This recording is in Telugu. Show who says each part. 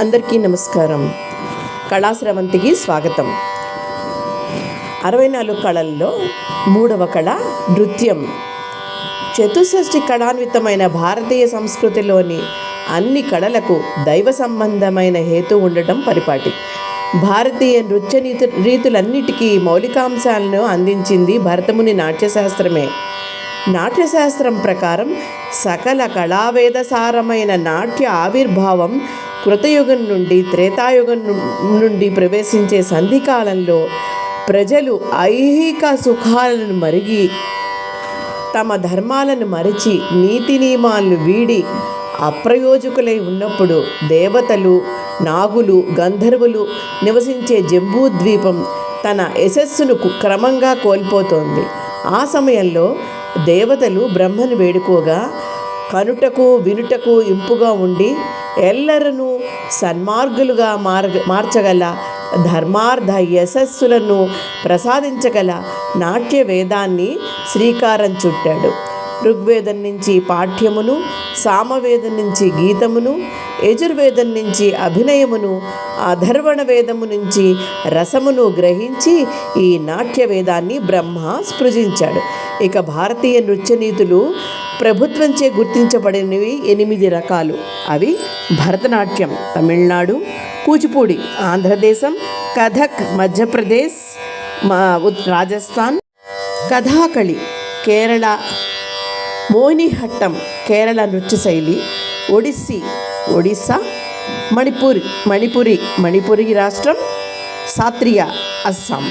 Speaker 1: అందరికీ నమస్కారం. కళాశ్రవంతికి స్వాగతం. అరవై నాలుగు కళల్లో మూడవ కళ నృత్యం. చతుషష్ఠి కళాన్వితమైన భారతీయ సంస్కృతిలోని అన్ని కళలకు దైవ సంబంధమైన హేతు ఉండటం పరిపాటి. భారతీయ నృత్య నీతి రీతులన్నిటికీ మౌలికాంశాలను అందించింది భరతముని నాట్యశాస్త్రమే. నాట్యశాస్త్రం ప్రకారం సకల కళావేదసారమైన నాట్య ఆవిర్భావం కృతయుగం నుండి త్రేతాయుగం ను- నుండి ప్రవేశించే సంధికాలంలో ప్రజలు ఐహిక సుఖాలను మరిగి తమ ధర్మాలను మరిచి నీతి నియమాలను వీడి అప్రయోజకులై ఉన్నప్పుడు దేవతలు నాగులు గంధర్వులు నివసించే జంబూద్వీపం తన యశస్సును కు- క్రమంగా కోల్పోతోంది. ఆ సమయంలో దేవతలు బ్రహ్మను వేడుకోగా కనుటకు వినుటకు ఇంపుగా ఉండి ఎల్లరను సన్మార్గులుగా మార్గ మార్చగల ధర్మార్థ యశస్సులను ప్రసాదించగల నాట్య వేదాన్ని శ్రీకారం చుట్టాడు. ఋగ్వేదం నుంచి పాఠ్యమును సామవేదం నుంచి గీతమును యజుర్వేదం నుంచి అభినయమును అధర్వణ వేదము నుంచి రసమును గ్రహించి ఈ నాట్య వేదాన్ని బ్రహ్మ స్పృజించాడు ఇక భారతీయ నృత్య నీతులు ప్రభుత్వంచే గుర్తించబడినవి ఎనిమిది రకాలు. అవి భరతనాట్యం తమిళనాడు కూచిపూడి ఆంధ్రదేశం కథక్ మధ్యప్రదేశ్ మా రాజస్థాన్ కథాకళి కేరళ మోహినిహట్టం కేరళ నృత్య శైలి ఒడిస్సీ ఒడిస్సా మణిపూర్ మణిపురి మణిపురి రాష్ట్రం సాత్రియా అస్సాం.